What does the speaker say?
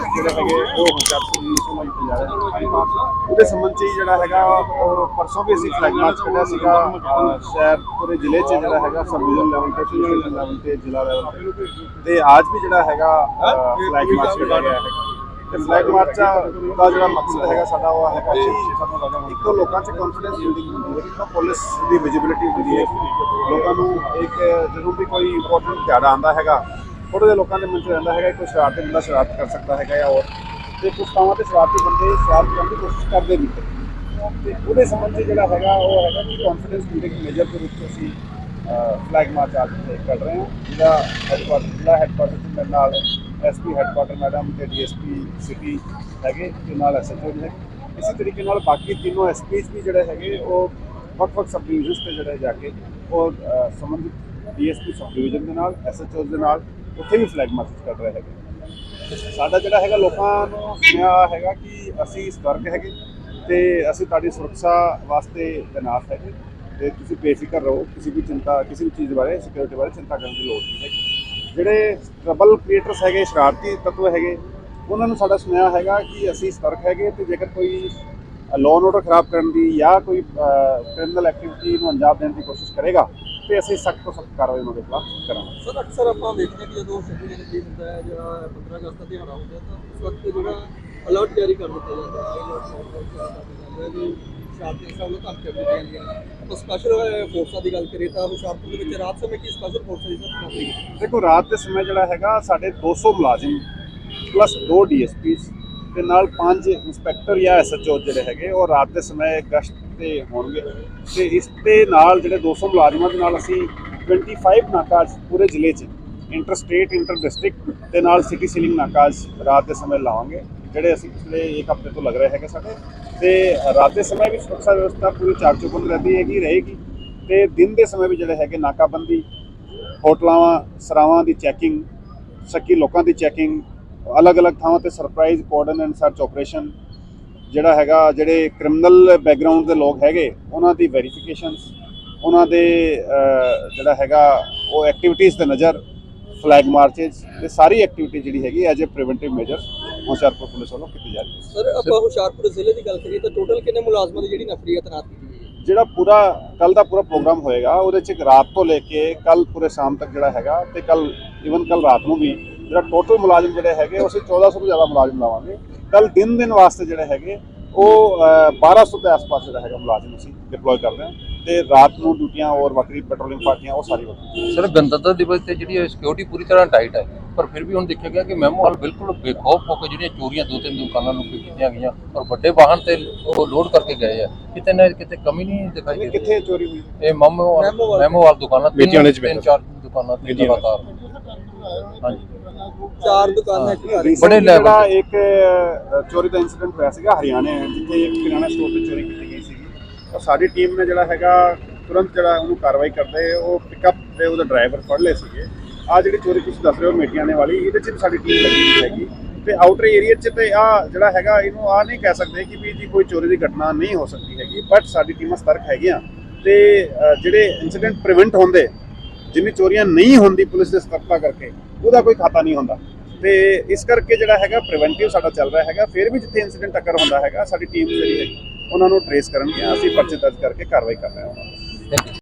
ਜਿਹੜੇ ਹੈਗੇ ਉਹ ਹੁਸ਼ਿਆਰਪੁਰ ਦੀ ਤੋਂ ਲਈ ਜਾ ਰਹੇ ਹਨ ਉਹਦੇ ਸੰਬੰਧ 'ਚ ਜਿਹੜਾ ਹੈਗਾ ਉਹ ਪਰਸੋਂ ਵੀ ਅਸੀਂ ਫਲੈਗ ਮਾਰਚ ਕੱਢਿਆ ਸੀਗਾ ਸ਼ਹਿਰ ਪੂਰੇ ਜ਼ਿਲ੍ਹੇ 'ਚ ਜਿਹੜਾ ਹੈਗਾ ਸਬ ਡਿਵੀਜ਼ਨ ਲੈਵਲ ਤੇ ਡਿਵੀਜ਼ਨ ਲੈਵਲ ਤੇ ਜ਼ਿਲ੍ਹਾ ਲੈਵਲ ਤੇ। ਤੇ ਅੱਜ ਵੀ ਜਿਹੜਾ ਹੈਗਾ ਫਲੈਗ ਮਾਰਚ ਕੱਢਿਆ ਗਿਆ ਹੈਗਾ। ਤੇ ਫਲੈਗ ਮਾਰਚ ਦਾ ਜਿਹੜਾ ਮਕਸਦ ਹੈਗਾ ਸਾਡਾ ਉਹ ਹੈਗਾ ਕਿ ਇੱਕ ਤਾਂ ਲੋਕਾਂ 'ਚ ਕੌਨਫੀਡੈਂਸ ਬਿਲਡਿੰਗ ਹੁੰਦੀ ਹੈ ਪੁਲਿਸ ਦੀ ਵਿਜ਼ਿਬਿਲਿਟੀ ਹੁੰਦੀ ਹੈ। ਲੋਕਾਂ ਨੂੰ ਇੱਕ ਜਦੋਂ ਵੀ ਕੋਈ ਇੰਪੋਰਟੈਂਟ ਦਿਹਾੜਾ ਆਉਂਦਾ ਹੈਗਾ। ਥੋੜੇ ਜਿਹੇ ਲੋਕਾਂ ਦੇ ਮਨ 'ਚ ਰਹਿੰਦਾ ਹੈਗਾ ਕਿ ਕੋਈ ਸ਼ਰਾਰਤੀ ਬੰਦਾ ਸ਼ਰਾਰਤ ਕਰ ਸਕਦਾ ਹੈਗਾ ਜਾਂ ਹੋਰ। ਤੇ ਕੁਝ ਥਾਵਾਂ ਤੇ ਸ਼ਰਾਰਤੀ ਬੰਦੇ ਸ਼ਰਾਰਤ ਕਰਨ ਦੀ ਕੋਸ਼ਿਸ਼ ਕਰਦੇ ਵੀ ਨੇ। ਤੇ ਉਹਦੇ ਸੰਬੰਧ 'ਚ ਜਿਹੜਾ ਹੈਗਾ ਉਹ ਹੈਗਾ ਕਿ ਕੌਨਫੀਡੈਂਸ ਬਿਲਡਿੰਗ ਮੇਜਰ ਦੇ ਵਿੱਚ ਅਸੀਂ ਫਲੈਗ ਮਾਰਚ ਅੱਜ ਤੇ ਕਰ ਰਹੇ ਹਾਂ। ਜਿਹਦਾ ਹੈਡਕੁਆਟਰ ਜ਼ਿਲ੍ਹਾ ਹੈਡਕੁਆਟਰ ਤੇ ਮੇਰੇ ਨਾਲ ਐਸਪੀ ਹੈਡਕੁਆਟਰ ਮੈਡਮ ਤੇ ਡੀਐਸਪੀ ਸਿਟੀ ਹੈਗੇ ਤੇ ਨਾਲ ਐਸਐਚਓ ਨੇ। ਇਸੇ ਤਰੀਕੇ ਨਾਲ ਬਾਕੀ ਤਿੰਨੋਂ ਐਸਪੀਸ ਵੀ ਜਿਹੜੇ ਹੈਗੇ ਉਹ ਵੱਖ-ਵੱਖ ਸਬ ਡਿਵੀਜ਼ਨਸ ਤੇ ਜਿਹੜੇ ਜਾ ਕੇ ਉਹ ਅਹ, ਸੰਬੰਧਿਤ ਡੀਐਸਪੀ ਸਬ ਡਿਵੀਜ਼ਨ ਦੇ ਨਾਲ ਐਸਐਚਓ ਦੇ ਨਾਲ ਉੱਥੇ ਵੀ ਫਲੈਗ ਮਾਰਚ ਕਰ ਰਹੇ ਹੈਗੇ। ਸਾਡਾ ਜਿਹੜਾ ਹੈਗਾ ਲੋਕਾਂ ਨੂੰ ਸੁਨੇਹਾ ਹੈਗਾ ਕਿ ਅਸੀਂ ਸਤਰਕ ਹੈਗੇ ਤੇ ਅਸੀਂ ਤੁਹਾਡੀ ਸੁਰੱਖਿਆ ਵਾਸਤੇ ਤੈਨਾਤ ਹੈਗੇ। ਤੇ ਤੁਸੀਂ ਬੇਫਿਕਰ ਰਹੋ, ਕਿਸੇ ਵੀ ਚਿੰਤਾ, ਕਿਸੇ ਵੀ ਚੀਜ਼ ਬਾਰੇ ਸਿਕਿਉਰਿਟੀ ਬਾਰੇ ਚਿੰਤਾ ਕਰਨ ਦੀ ਲੋੜ ਨਹੀਂ ਹੈਗੀ। ਜਿਹੜੇ ਟਰਬਲ ਕ੍ਰੀਏਟਰਸ ਹੈਗੇ, ਸ਼ਰਾਰਤੀ ਤੱਤਵ ਹੈਗੇ, ਉਹਨਾਂ ਨੂੰ ਸਾਡਾ ਸੁਨੇਹਾ ਹੈਗਾ ਕਿ ਅਸੀਂ ਸਤਰਕ ਹੈਗੇ ਤੇ ਜੇਕਰ ਕੋਈ ਲੋਨ ਆਰਡਰ ਖਰਾਬ ਕਰਨ ਦੀ ਜਾਂ ਕੋਈ ਕ੍ਰਿਮੀਨਲ ਐਕਟੀਵਿਟੀ ਨੂੰ ਅੰਜਾਮ ਦੇਣ ਦੀ ਕੋਸ਼ਿਸ਼ ਕਰੇਗਾ ਤੇ ਅਸੀਂ ਸਖਤ ਤੋਂ ਸਖਤ ਕਾਰਵਾਈ ਉਹਨਾਂ ਦੇ ਖਿਲਾਫ ਕਰਾਂਗੇ। ਸਰ ਅਕਸਰ ਆਪਾਂ ਵੇਖਦੇ ਹਾਂ ਕਿ ਜਦੋਂ ਛੱਬੀ ਜਨਵਰੀ ਹੁੰਦਾ ਹੈ ਜਾਂ 15 ਅਗਸਤ ਦਾ ਦਿਹਾੜਾ ਹੁੰਦਾ ਤਾਂ ਉਸ ਵਕਤ ਜਿਹੜਾ ਅਲਰਟ ਜਾਰੀ ਕਰ ਦਿੱਤਾ ਜਾਂਦਾ ਹੈ। ਅਲਰਟ ਕਰ ਜਾਂਦਾ ਹੈ ਕਿ ਸ਼ਾਂਤੀ ਸਾਹਿਬ ਨੂੰ ਧਮਕੀਆਂ ਦਿੱਤੀਆਂ ਜਾਂਦੀਆਂ ਤਾਂ ਸਪੈਸ਼ਲ ਫੋਰਸਾਂ ਦੀ ਗੱਲ ਕਰੀਏ ਤਾਂ ਹੁਸ਼ਿਆਰਪੁਰ ਦੇ ਵਿੱਚ ਰਾਤ ਸਮੇਂ ਕੀ ਸਪੈਸ਼ਲ ਫੋਰਸਾਂ ਦੀ ਸਰ ਕੀਤੀ ਦੇਖੋ ਰਾਤ ਦੇ ਸਮੇਂ ਜਿਹੜਾ ਹੈਗਾ ਸਾਡੇ 200 ਮੁਲਾਜ਼ਮ ਪਲੱਸ 2 ਡੀਐਸਪੀਸ ਤੇ ਨਾਲ 5 ਇੰਸਪੈਕਟਰ ਜਾਂ ਐਸਐਚਓ ਜਿਹੜੇ ਹੈਗੇ ਉਹ ਰਾਤ ਦੇ ਸਮੇਂ ਗਸ਼ਤ ਤੇ ਹੋਣਗੇ। ਤੇ ਇਸ ਦੇ ਨਾਲ ਜਿਹੜੇ 200 ਮੁਲਾਜ਼ਮਾਂ ਦੇ ਨਾਲ ਅਸੀਂ 25 ਨਾਕਾਜ਼ ਪੂਰੇ ਜ਼ਿਲ੍ਹੇ 'ਚ ਇੰਟਰ ਸਟੇਟ ਇੰਟਰ ਡਿਸਟ੍ਰਿਕਟ ਦੇ ਨਾਲ ਸਿਟੀ ਸੀਲਿੰਗ ਨਾਕਾਜ਼ ਰਾਤ ਦੇ ਸਮੇਂ ਲਾਵਾਂਗੇ, ਜਿਹੜੇ ਅਸੀਂ ਪਿਛਲੇ ਇੱਕ ਹਫ਼ਤੇ ਤੋਂ ਲੱਗ ਰਹੇ ਹੈਗੇ ਸਾਡੇ। ਤੇ ਰਾਤ ਦੇ ਸਮੇਂ ਵੀ ਸੁਰੱਖਿਆ ਵਿਵਸਥਾ ਪੂਰੀ ਚਾਰ ਚੌਬੰਦ ਰਹਿੰਦੀ ਹੈਗੀ, ਰਹੇਗੀ। ਤੇ ਦਿਨ ਦੇ ਸਮੇਂ ਵੀ ਜਿਹੜੇ ਹੈਗੇ ਨਾਕਾਬੰਦੀ, ਹੋਟਲਾਂ, ਸਰਾਵਾਂ ਦੀ ਚੈਕਿੰਗ ਸ਼ੱਕੀ ਲੋਕਾਂ ਦੀ ਚੈਕਿੰਗ ਅਲੱਗ-ਅਲੱਗ ਥਾਵਾਂ ਤੇ surprise cordon and search operation ਜਿਹੜਾ ਹੈਗਾ ਜਿਹੜੇ ਕ੍ਰਿਮੀਨਲ ਬੈਕਗ੍ਰਾਉਂਡ ਦੇ ਲੋਕ ਹੈਗੇ ਉਹਨਾਂ ਦੀ ਵੈਰੀਫਿਕੇਸ਼ਨਸ ਉਹਨਾਂ ਦੇ ਜਿਹੜਾ ਹੈਗਾ ਉਹ ਐਕਟੀਵਿਟੀਜ਼ ਤੇ ਨਜ਼ਰ ਫਲੈਗ ਮਾਰਚਸ ਤੇ ਸਾਰੀ ਐਕਟੀਵਿਟੀ ਜਿਹੜੀ ਹੈਗੀ as a preventive measure Hoshiarpur police ਵੱਲੋਂ ਕੀਤੀ ਜਾ ਰਹੀ ਹੈ। ਸਰ ਆਪਾਂ ਹੁਸ਼ਿਆਰਪੁਰ ਜ਼ਿਲ੍ਹੇ ਦੀ ਗੱਲ ਕਰੀਏ ਤਾਂ ਟੋਟਲ ਕਿੰਨੇ ਮੁਲਾਜ਼ਮਾਂ ਦੀ ਜਿਹੜੀ ਨਫਰੀ ਹੈ ਤੈਨਾਤ ਕੀਤੀ ਗਈ ਹੈ? ਜਿਹੜਾ ਪੂਰਾ ਕੱਲ ਦਾ ਪੂਰਾ ਪ੍ਰੋਗਰਾਮ ਹੋਏਗਾ ਉਹਦੇ ਚ ਰਾਤ ਤੋਂ ਲੈ ਕੇ ਕੱਲ ਪੂਰੇ ਸ਼ਾਮ ਤੱਕ ਜਿਹੜਾ ਹੈਗਾ ਤੇ ਕੱਲ ਇਵਨ ਕੱਲ ਰਾਤ ਨੂੰ ਵੀ ਜਿਹੜਾ ਟੋਟਲ ਮੁਲਾਜ਼ਮ ਜਿਹੜੇ ਹੈਗੇ ਉਹ ਅਸੀਂ 1400 ਤੋਂ ਜ਼ਿਆਦਾ ਮੁਲਾਜ਼ਮ ਲਾਵਾਂਗੇ। ਕੱਲ ਦਿਨ ਦਿਨ ਵਾਸਤੇ ਜਿਹੜੇ ਹੈਗੇ ਉਹ ਅਹ, 1200 ਦੇ ਆਸ-ਪਾਸ ਜਿਹੜਾ ਹੈਗਾ ਮੁਲਾਜ਼ਮ ਅਸੀਂ ਡਿਪਲੋਏ ਕਰਦੇ ਹਾਂ ਤੇ ਰਾਤ ਨੂੰ ਡਿਊਟੀਆਂ ਔਰ ਵੱਖਰੀ ਪੈਟਰੋਲਿੰਗ ਪਾਰਟੀਆਂ ਉਹ ਸਾਰੀ ਵੱਖਰੀ ਸਰ ਗਣਤੰਤਰ ਦਿਵਸ ਤੇ ਜਿਹੜੀ ਸਿਕਿਉਰਿਟੀ ਪੂਰੀ ਤਰ੍ਹਾਂ ਟਾਈਟ ਹੈ ਪਰ ਫਿਰ ਵੀ ਹੁਣ ਦੇਖਿਆ ਗਿਆ ਕਿ ਮੈਮੋ ਹਾਲ ਬਿਲਕੁਲ ਬੇਖੌਫ ਹੋ ਕੇ ਜਿਹੜੀਆਂ ਚੋਰੀਆਂ ਦੋ ਤਿੰਨ ਦੁਕਾਨਾਂ ਨੂੰ ਕੀਤੀਆਂ ਗਈਆਂ ਔਰ ਵੱਡੇ ਵਾਹਨ ਤੇ ਉਹ ਲੋਡ ਕਰਕੇ ਗਏ ਆ। ਕਿਤੇ ਨਾ ਕਿਤੇ ਕਮੀ ਨਹੀਂ ਦਿਖਾਈ ਦੇ ਇਹ ਰਹੀ। ਕਿੱਥੇ ਚੋਰੀ ਹੋਈ? ਇਹ ਮੈਮੋ ਮੈਮੋ ਵਾਲ ਦੁਕਾਨਾਂ ਤਿੰਨ- ਚਾਰ ਦੁਕਾਨਾਂ ਤੇ ਲਗਾਤਾਰ। ਚਾਰ ਦੁਕਾਨਾਂ ਇੱਕ ਘਰ ਬੜੇ level ਜਿਹੜਾ ਇੱਕ ਅ, ਚੋਰੀ ਦਾ ਇਨਸੀਡੈਂਟ ਹੋਇਆ ਸੀਗਾ ਹਰਿਆਣੇ ਜਿੱਥੇ ਇੱਕ ਕਿਰਾਣਾ ਸਟੋਰ ਤੇ ਚੋਰੀ ਕੀਤੀ ਗਈ ਸੀਗੀ। ਤਾਂ ਸਾਡੀ ਟੀਮ ਨੇ ਜਿਹੜਾ ਹੈਗਾ ਤੁਰੰਤ ਜਿਹੜਾ ਉਹਨੂੰ ਕਾਰਵਾਈ ਕਰਦੇ ਉਹ ਪਿਕਅਪ ਤੇ ਉਹਦਾ ਡਰਾਈਵਰ ਫੜ ਲਏ ਸੀਗੇ। ਆ ਜਿਹੜੀ ਚੋਰੀ ਤੁਸੀਂ ਦੱਸ ਰਹੇ ਹੋ ਮੇਟੀਆਣੇ ਵਾਲੀ ਇਹਦੇ 'ਚ ਵੀ ਸਾਡੀ ਟੀਮ ਲੱਗੀ ਹੋਈ ਹੈਗੀ। ਤੇ ਆਊਟਰ ਏਰੀਆ 'ਚ ਤੇ ਆ ਜਿਹੜਾ ਹੈਗਾ ਇਹਨੂੰ ਆ ਨਹੀਂ ਕਹਿ ਸਕਦੇ ਕਿ ਵੀ ਜੀ ਕੋਈ ਚੋਰੀ ਦੀ ਘਟਨਾ ਨਹੀਂ ਹੋ ਸਕਦੀ ਹੈਗੀ ਬਟ ਸਾਡੀ ਟੀਮਾਂ ਸਤਰਕ ਹੈਗੀਆਂ। ਤੇ ਅ, ਜਿਹੜੇ ਇਨਸੀਡੈਂਟ ਪ੍ਰੀਵੈਂਟ ਹੁੰਦੇ ਜਿੰਨੀ ਚੋਰੀਆਂ ਨਹੀਂ ਹੁੰਦੀ ਪੁਲਿਸ ਦੇ ਸਤਰਕਤਾ ਕਰਕੇ, ਉਹਦਾ ਕੋਈ ਖਾਤਾ ਨਹੀਂ ਹੁੰਦਾ ਤੇ ਇਸ ਕਰਕੇ ਜਿਹੜਾ ਹੈਗਾ ਪ੍ਰੀਵੈਂਟਿਵ ਸਾਡਾ ਚੱਲ ਰਿਹਾ ਹੈਗਾ, ਫਿਰ ਵੀ ਜਿੱਥੇ ਇਨਸੀਡੈਂਟ ਟੱਕਰ ਹੁੰਦਾ ਹੈਗਾ, ਸਾਡੀ ਟੀਮ ਜਿਹੜੀ ਹੈ ਉਹਨਾਂ ਨੂੰ ਟਰੇਸ ਕਰਨਗੇ ਅਸੀਂ ਪਰਚੇ ਦਰਜ ਕਰਕੇ ਕਾਰਵਾਈ ਕਰ ਰਹੇ ਹਾਂ ਉਹਨਾਂ 'ਤੇ।